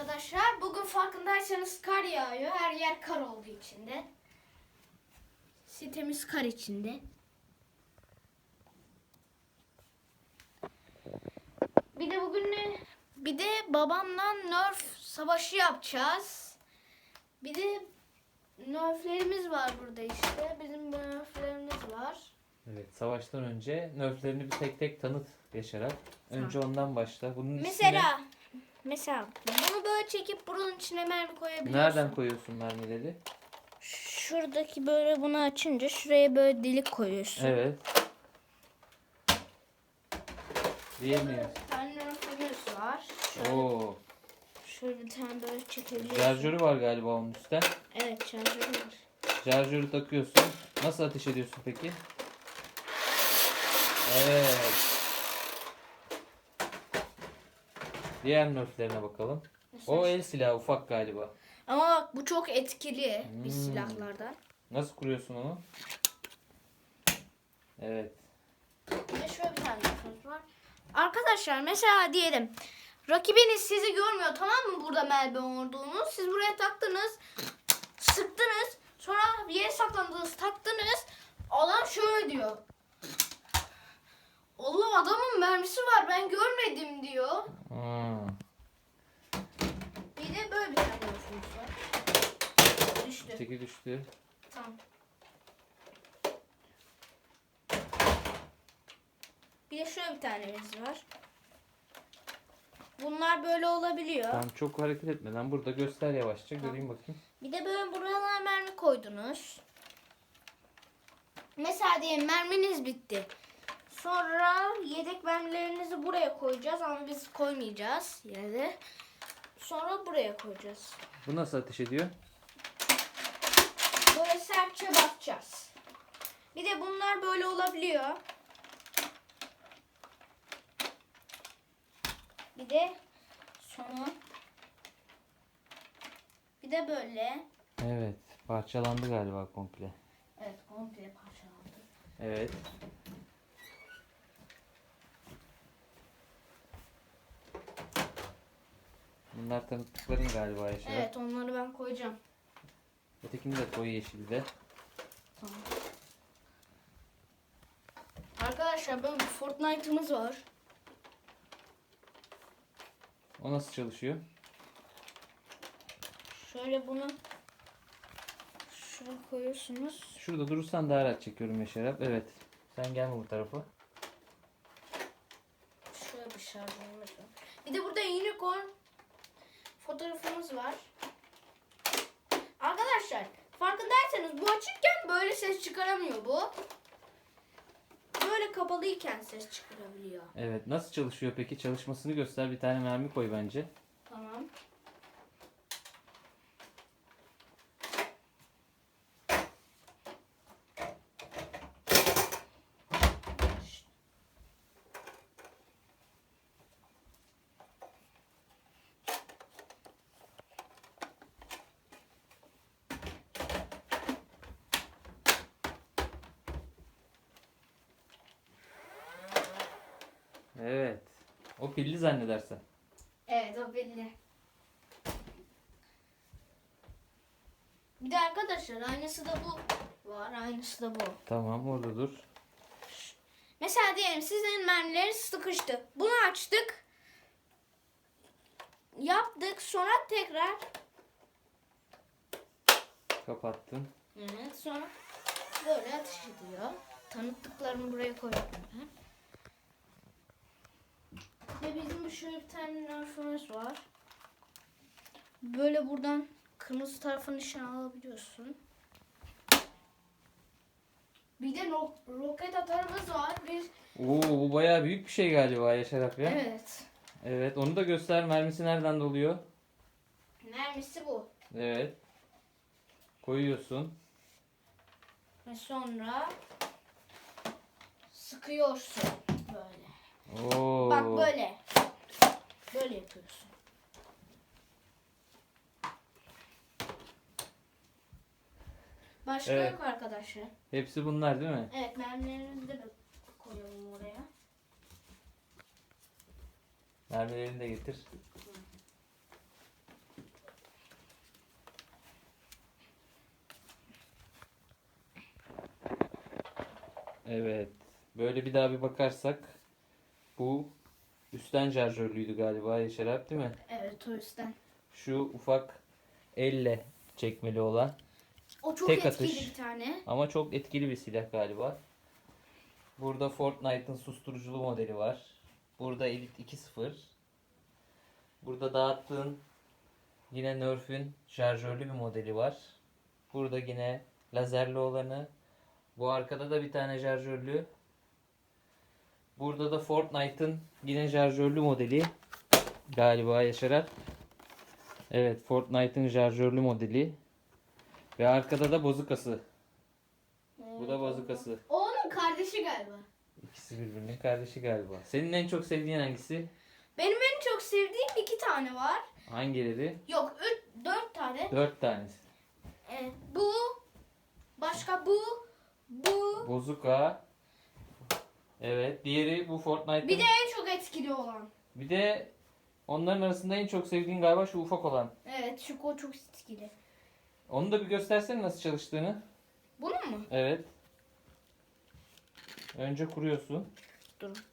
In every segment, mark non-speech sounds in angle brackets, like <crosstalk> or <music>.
arkadaşlar. Bugün farkındaysanız kar yağıyor. Her yer kar olduğu içinde. Sitemiz kar içinde. Bir de bugün ne? Bir de babamla Nerf savaşı yapacağız. Bir de Nerf'lerimiz var burada işte. Bizim Nerf'lerimiz var. Evet, savaştan önce nörflerini bir tek tek tanıt yaşarak. Önce ondan başla. Bunun Mesela mesela bunu böyle çekip bunun içine mermi koyabiliyorsun. nereden koyuyorsun mermileri? Şuradaki böyle bunu açınca şuraya böyle delik koyuyorsun. Evet. Diyemiyoruz. Tane nörfümüz var. Şöyle, Oo, şöyle bir tane böyle çekebiliyorsun. şarjörü var galiba onun üstte. Evet şarjörü var. Şarjörü takıyorsun. Nasıl ateş ediyorsun peki? Evet. Diğer nörflerine bakalım. O el silahı ufak galiba. Ama bak bu çok etkili bir Hmm. silahlardan. Nasıl kuruyorsun onu? Evet. Bir de şöyle bir tane var. Arkadaşlar mesela diyelim rakibiniz sizi görmüyor tamam mı burada mermi olduğunu. Siz buraya taktınız. Sıktınız. Sonra bir yere saklandınız taktınız. Adam şöyle diyor. Oğlum adamın mermisi var ben görmedim diyor. Hmm. Bir de böyle bir tane nörfümüz var. Düştü. Teki düştü. Tamam. Bir de şöyle bir tanemiz var. Bunlar böyle olabiliyor. Tamam çok hareket etmeden burada göster yavaşça göreyim bakayım. Bir de böyle buralara mermi koydunuz. Mesela diyelim merminiz bitti. Sonra yedek mermilerinizi buraya koyacağız ama biz koymayacağız yine de. Sonra buraya koyacağız. Bu nasıl ateş ediyor? Böyle sertçe basacağız. Bir de bunlar böyle olabiliyor. Bir de sonu. Bir de böyle. Evet parçalandı galiba komple. Evet komple parçalandı. Evet. Bunlar tanıttıkların galiba Yaşar. Evet onları ben koyacağım. Ötekini de koyu yeşilde. Tamam. Arkadaşlar bir Fortnite'ımız var. O nasıl çalışıyor? Şöyle bunu şuraya koyuyorsunuz. Şurada durursan daha rahat çekiyorum Yaşar abi. Evet. Sen gelme bu tarafa. Şöyle bir var. Bir de burada unicorn fotoğrafımız var. Arkadaşlar farkındaysanız bu açıkken böyle ses çıkaramıyor bu. Böyle kapalıyken ses çıkarabiliyor. Evet. Nasıl çalışıyor peki? Çalışmasını göster. Bir tane mermi koy bence. Tamam. Evet. O pilli zannedersen. Evet o belli. Bir de arkadaşlar aynısı da bu var. Aynısı da bu. Tamam orada dur. Mesela diyelim sizin mermileriniz sıkıştı. Bunu açtık. Yaptık. Sonra tekrar Kapattın. evet, sonra böyle ateş ediyor. Tanıttıklarımı buraya koydum ben. Ve bizim şöyle bir tane nerfümüz var. Böyle buradan kırmızı tarafın nişan alabiliyorsun. Bir de ro- roket atarımız var. Bir Oo bu bayağı büyük bir şey galiba Yaşar abi. evet. Evet onu da göster. Mermisi nereden doluyor? Mermisi bu. Evet. Koyuyorsun. Ve sonra sıkıyorsun. Oo. Bak böyle. Böyle yapıyorsun. Başka Evet. yok arkadaşlar. Hepsi bunlar değil mi? Evet mermilerimizi de koyalım oraya. Mermilerini de getir. Evet. Böyle bir daha bir bakarsak bu üstten şarjörlüydü galiba Yaşar abi değil mi? Evet o yüzden. Şu ufak elle çekmeli olan O çok Tek etkili atış. bir tane. ama çok etkili bir silah galiba. Burada Fortnite'ın susturuculu modeli var. Burada Elite 2.0. Burada dağıttığın yine Nerf'ün şarjörlü bir modeli var. Burada yine lazerli olanı. Bu arkada da bir tane şarjörlü. Burada da Fortnite'ın yine şarjörlü modeli. Galiba Yaşarar. Evet Fortnite'ın şarjörlü modeli. Ve arkada da bozukası. Bu da bozukası. O onun kardeşi galiba. İkisi birbirinin kardeşi galiba. Senin en çok sevdiğin hangisi? Benim en çok sevdiğim iki tane var. Hangileri? Yok üç, dört tane. Dört tanesi. Ee, bu. Başka bu. Bu. Bozuka. Evet. Diğeri bu Fortnite'ın. Bir de en çok etkili olan. Bir de onların arasında en çok sevdiğin galiba şu ufak olan. Evet şu o çok etkili. Onu da bir göstersene nasıl çalıştığını. Bunun mu? Evet. Önce kuruyorsun. Dur.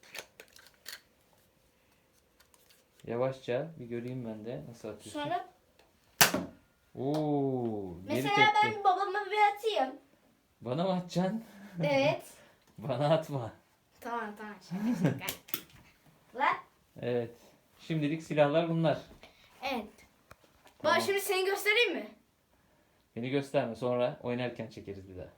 Yavaşça bir göreyim ben de nasıl atıyorsun. Sonra Oo, geri mesela tepti. ben babama bir atayım. Bana mı atacaksın? Evet. <laughs> Bana atma. Tamam tamam şaka şaka. <laughs> Lan. Evet. Şimdilik silahlar bunlar. Evet. Tamam. Bak şimdi seni göstereyim mi? Beni gösterme sonra oynarken çekeriz bir daha.